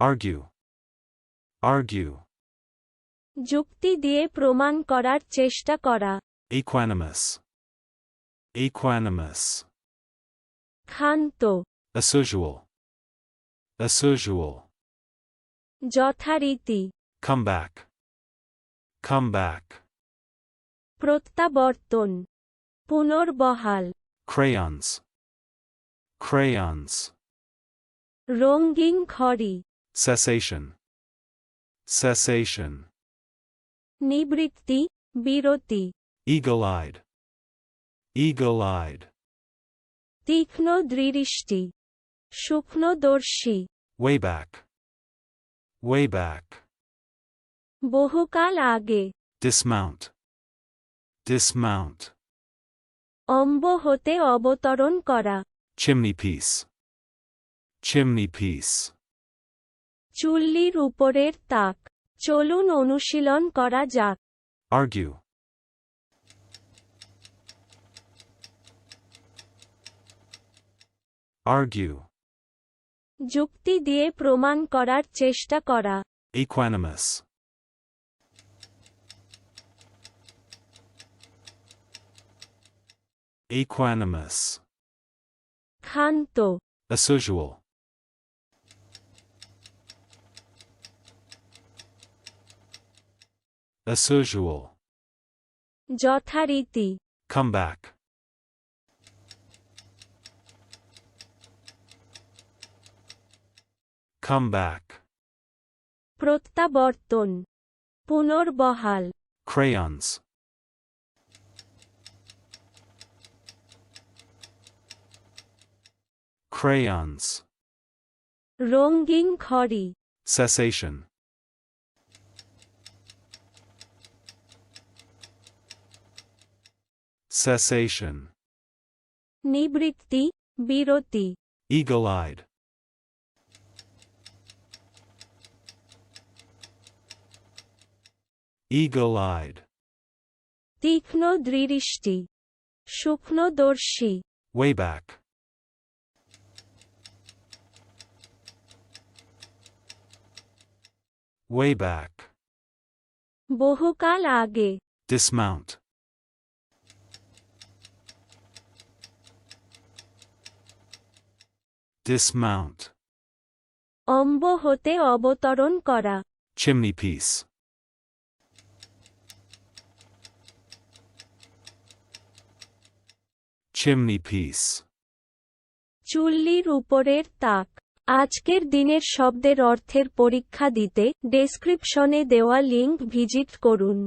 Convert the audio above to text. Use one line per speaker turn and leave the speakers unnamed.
Argue. Argue.
যুক্তি দিয়ে প্রমাণ করার চেষ্টা করা
Equanimous. Equanimous.
ক্ষান্ত
Assusual. Assusual.
যথারীতি
Come back. Come back.
প্রত্যাবর্তন পুনর্বহাল
Crayons. Crayons.
রঙিন খড়ি
Cessation. Cessation.
নিবৃত্তি বিরতি
Eagle eyed. Eagle eyed.
তীক্ষ্ণ দৃষ্টি সূক্ষ্মদর্শী
Way back. Way back.
বহুকাল আগে
Dismount. Dismount.
অম্ব হতে অবতরণ করা
Chimney piece. Chimney piece.
চুল্লির উপরের তাক চলুন অনুশীলন করা যাক
Argue. Argue.
যুক্তি দিয়ে প্রমাণ করার চেষ্টা করা
Equanimous. Equanimous.
ক্ষান্ত
Assusual. Assusual.
যথারীতি
Come back. Come back.
প্রত্যাবর্তন পুনর্বহাল
Crayons. Crayons.
রঙিন খড়ি
Cessation. Cessation.
নিবৃত্তি বিরতি
Eagle eyed. Eagle eyed.
তীক্ষ্ণ দৃষ্টি সূক্ষ্মদর্শী
Way back. Way back.
বহুকাল আগে
Dismount. Dismount.
অম্ব হতে অবতরণ করা
Chimney piece. Chimney piece.
চুল্লির উপরের তাক আজকের দিনের শব্দের অর্থের পরীক্ষা দিতে ডেসক্রিপশনে দেওয়া লিংক ভিজিট করুন